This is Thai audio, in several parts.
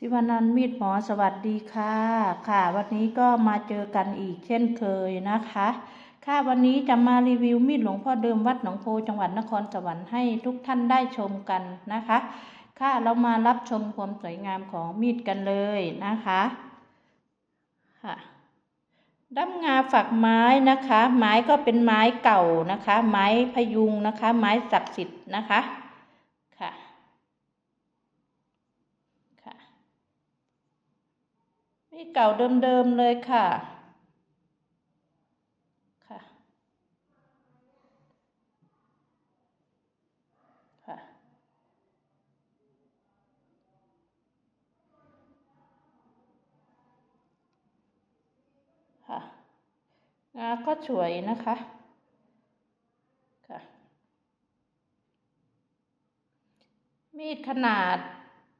สิวานันมีดหมอสวัสดีค่ะ ค่ะ วันนี้ก็มาเจอกันอีกเช่นเคยนะคะ ค่ะวันนี้จะมารีวิวมีดหลวงพ่อเดิมวัดหนองโพจังหวัดนครสวรรค์ให้ทุกท่านได้ชมกันนะคะ ค่ะเรามารับชมความสวยงามของมีดกันเลยนะคะค่ะด้ามงาฝักไม้นะคะ ไม้ก็เป็นไม้เก่านะคะ ไม้พยุงนะคะ ไม้ศักดิ์สิทธิ์นะคะ ค่ะ มีดเก่าเดิมๆเลยค่ะค่ะค่ะ ค่ะงาก็สวยนะคะค่ะมีดขนาด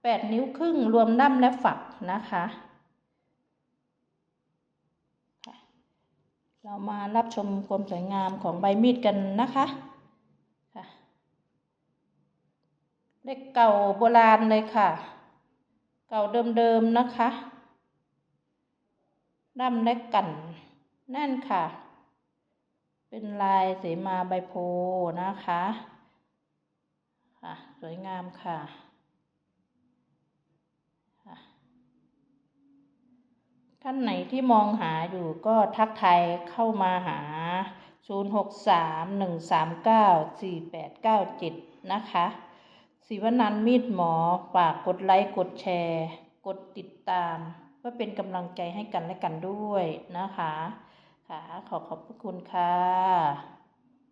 แปดนิ้วครึ่งรวมด้ามและฝักนะคะ เรามารับชมความสวยงามของใบมีดกันนะคะค่ะเล็กเก่าโบราณเลยค่ะ เก่าเดิมๆนะคะด้ามเล็กกันแน่นค่ะ เป็นลายเสมาใบโพนะคะค่ะ สวยงามค่ะ ท่านไหนที่มองหาอยู่ก็ทักไทยเข้ามาหา 0631394897 นะคะศิวนันมีดหมอฝากกดไลค์กดแชร์ กดติดตาม เพื่อเป็นกำลังใจให้กันและกันด้วยนะคะ ค่ะ ขอขอบพระคุณค่ะ